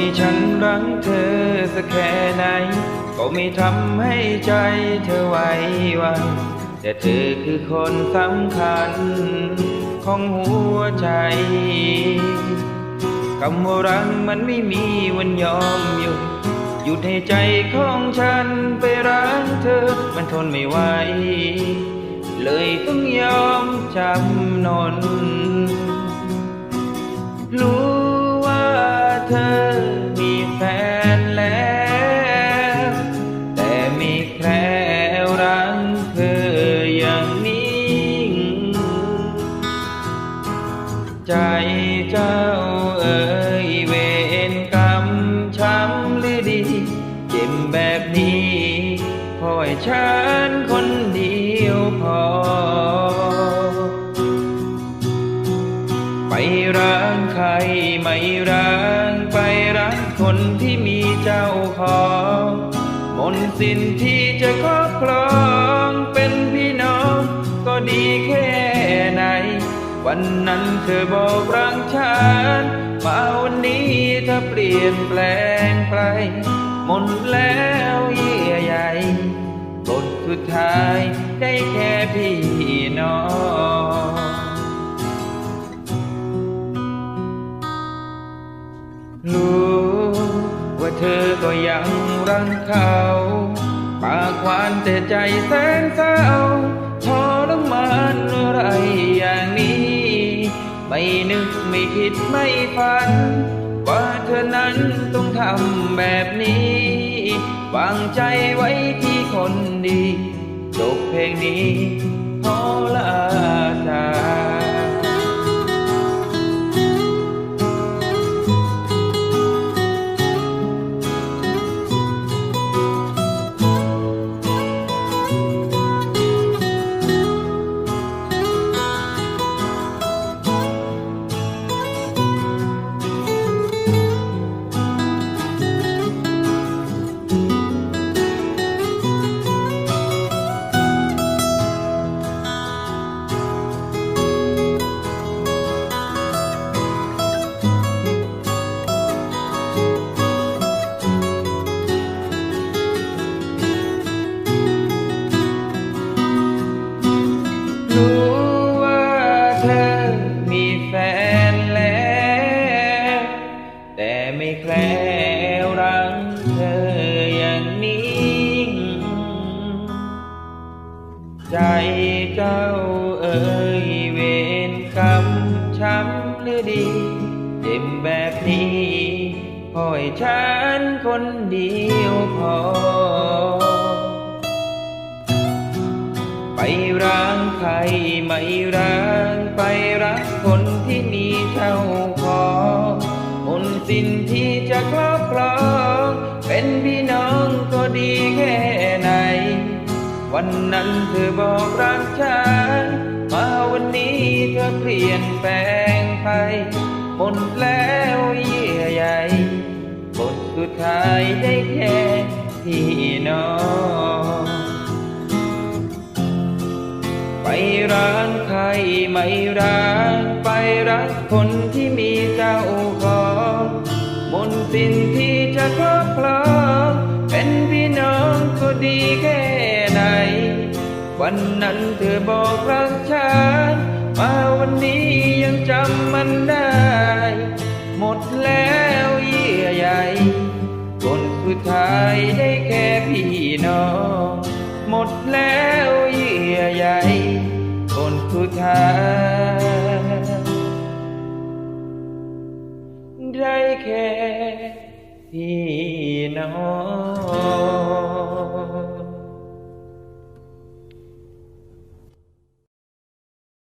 ที่ฉันรังเธอสักแค่ไหน ก็ไม่ทำให้ใจเธอไหวหวันแต่เธอคือคนสำคัญ ของหัวใจคำว่ารักมันไม่มีวันยอมหยุดหยุดให้ใจของฉันไปรักเธอ มันทนไม่ไหว เลยต้องยอมจำนน ฉันคนเดียวพอ ไปรักใครไม่รักไปรักคนที่มีเจ้าของมนสินที่จะครอบครองเป็นพี่น้อง ก็ดีแค่ไหน วันนั้นเธอบอกรักฉันมาวันนี้เธอเปลี่ยนแปลงไปหมดแล้ว สุดท้ายได้แค่พี่น้องรู้ว่าเธอก็ยังรักเขาปากหวานแต่ใจแสนเศร้าทรมานอะไรอย่างนี้ ไม่นึกไม่คิดไม่ฝัน ว่าเธอนั้นต้องทำแบบนี้ วางใจไว้ที่ คนดี จบเพลงนี้ขอลาจาก รู้ว่าเธอมีแฟนแล้ว แต่ไม่แคล้วรักเธออย่างนี้ใจเจ้าเอ่ยเวรกรรมช้ำหรือดี เจ็บแบบนี้คอยฉันคนเดียวพอ ไปรักใครไม่รักไปรักคนที่มีเจ้าของมนต์สิ้นที่จะครอบครองเป็นพี่น้องก็ดีแค่ไหน วันนั้นเธอบอกรักฉันมาวันนี้เธอเปลี่ยนแปลงไปหมดแล้วเยื่อใยบทสุดท้ายได้แค่พี่น้อง ไปร้านใครไม่รักไปรักคนที่มีเจ้าของมนต์สินที่จะครอบครองเป็นพี่น้องก็ดีแค่ไหน วันนั้นเธอบอกรักฉันมาวันนี้ยังจำมันได้ หมดแล้วเยื่อใยคนสุดท้ายได้แค่พี่น้อง หมดแล้ว ได้แค่ที่น้อง